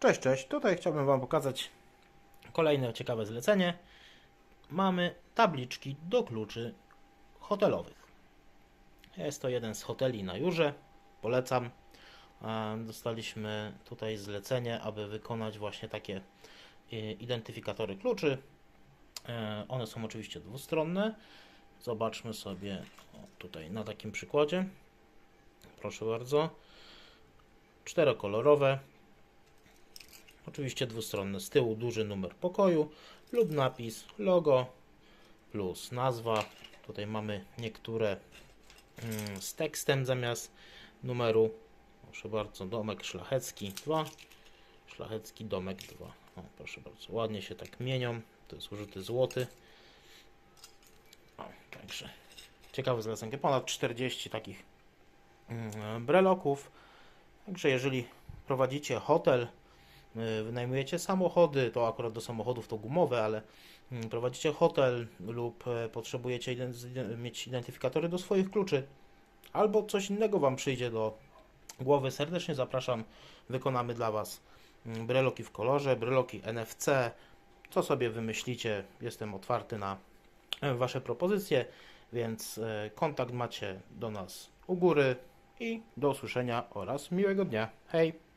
Cześć, cześć. Tutaj chciałbym Wam pokazać kolejne ciekawe zlecenie. Mamy tabliczki do kluczy hotelowych. Jest to jeden z hoteli na Jurze. Polecam. Dostaliśmy tutaj zlecenie, aby wykonać właśnie takie e, identyfikatory kluczy. E, One są oczywiście dwustronne. Zobaczmy sobie tutaj na takim przykładzie. Proszę bardzo. Czterokolorowe. Oczywiście dwustronne. Z tyłu duży numer pokoju lub napis logo plus nazwa. Tutaj mamy niektóre mm, z tekstem zamiast numeru. Proszę bardzo, domek szlachecki 2. Szlachecki domek 2. O, proszę bardzo, ładnie się tak mienią. To jest użyty złoty. O, także ciekawe zlecenie. Ponad 40 takich mm, breloków. Także jeżeli prowadzicie hotel, wynajmujecie samochody, to akurat do samochodów to gumowe, ale mm, prowadzicie hotel lub e, potrzebujecie mieć identyfikatory do swoich kluczy, albo coś innego Wam przyjdzie do głowy, serdecznie zapraszam. Wykonamy dla Was mm, breloki w kolorze, breloki NFC. Co sobie wymyślicie, jestem otwarty na e, Wasze propozycje, więc e, kontakt macie do nas u góry i do usłyszenia oraz miłego dnia. Hej!